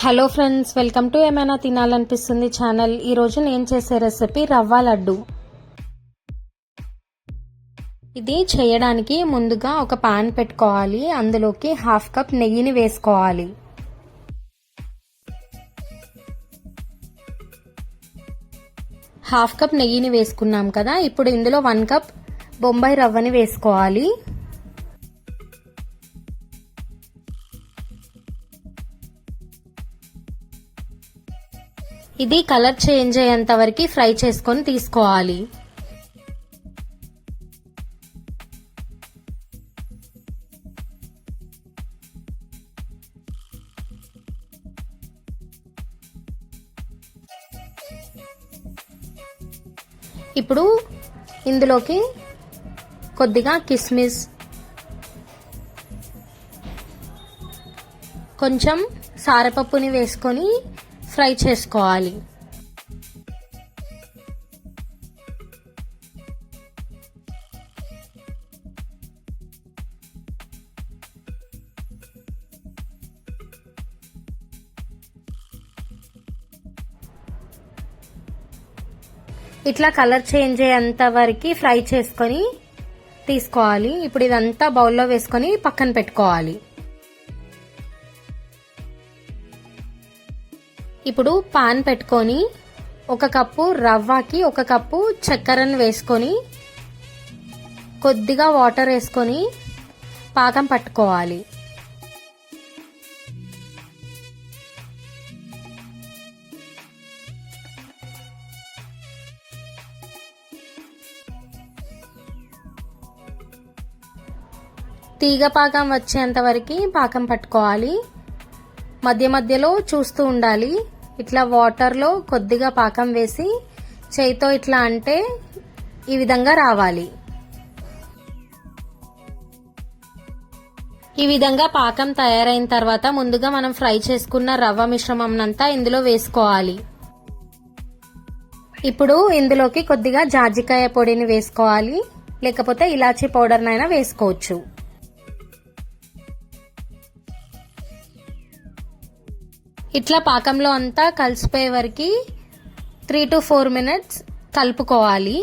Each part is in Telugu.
హలో ఫ్రెండ్స్ వెల్కమ్ టు ఏమైనా తినాలనిపిస్తుంది ఛానల్ ఈరోజు నేను చేసే రెసిపీ రవ్వ లడ్డు. ఇది చేయడానికి ముందుగా ఒక పాన్ పెట్టుకోవాలి. అందులోకి హాఫ్ కప్ నెయ్యిని వేసుకోవాలి. హాఫ్ కప్ నెయ్యిని వేసుకున్నాం కదా. ఇప్పుడు ఇందులో వన్ కప్ బొంబాయి రవ్వని వేసుకోవాలి. ఇది కలర్ చేంజ్ అయ్యేంత వరకు ఫ్రై చేసుకొని తీసుకోవాలి. ఇప్పుడు ఇందులోకి కొద్దిగా కిస్మిస్ కొంచెం సారపప్పుని వేసుకొని ఫ్రై చేసుకోవాలి. ఇట్లా కలర్ చేంజ్ అయ్యేంత వరకు ఫ్రై చేసుకొని తీసుకోవాలి. ఇప్పుడు ఇదంతా బౌల్లో వేసుకొని పక్కన పెట్టుకోవాలి. ఇప్పుడు పాన్ పెట్టుకొని ఒక కప్పు రవ్వకి ఒక కప్పు చక్కెరను వేసుకొని కొద్దిగా వాటర్ వేసుకొని పాకం పట్టుకోవాలి. తీగ పాకం వచ్చేంత వరకు పాకం పట్టుకోవాలి. మధ్య మధ్యలో చూస్తూ ఉండాలి. ఇట్లా వాటర్లో కొద్దిగా పాకం వేసి చేయితో ఇట్లా అంటే ఈ విధంగా రావాలి. ఈ విధంగా పాకం తయారైన తర్వాత ముందుగా మనం ఫ్రై చేసుకున్న రవ్వ మిశ్రమంనంతా ఇందులో వేసుకోవాలి. ఇప్పుడు ఇందులోకి కొద్దిగా జాజికాయ పొడిని వేసుకోవాలి. లేకపోతే ఇలాచీ పౌడర్నైనా వేసుకోవచ్చు. ఇట్లా పాకంలో అంతా కలిసిపోయే వరకు త్రీ టు ఫోర్ మినిట్స్ కలుపుకోవాలి.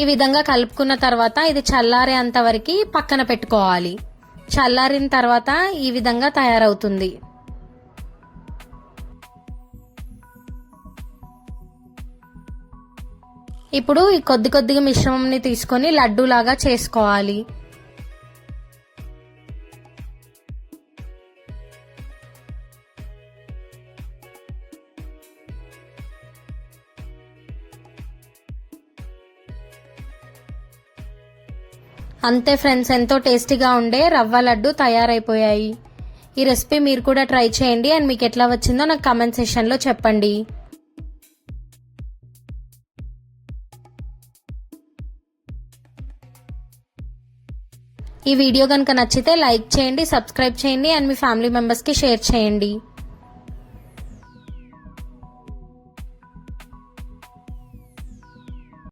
ఈ విధంగా కలుపుకున్న తర్వాత ఇది చల్లారే అంతవరకు పక్కన పెట్టుకోవాలి. చల్లారిన తర్వాత ఈ విధంగా తయారవుతుంది. ఇప్పుడు ఈ కొద్ది కొద్దిగా మిశ్రమంని తీసుకొని లడ్డూలాగా చేసుకోవాలి. అంతే ఫ్రెండ్స్ ఎంతో టేస్టీగా ఉండే రవ్వ లడ్డు తయారైపోయాయి. ఈ రెసిపీ మీరు కూడా ట్రై చేయండి. అండ్ మీకు ఎట్లా వచ్చిందో నాకు కామెంట్ సెషన్లో చెప్పండి. ఈ వీడియో కనుక నచ్చితే లైక్ చేయండి సబ్స్క్రైబ్ చేయండి అండ్ మీ ఫ్యామిలీ మెంబర్స్కి షేర్ చేయండి.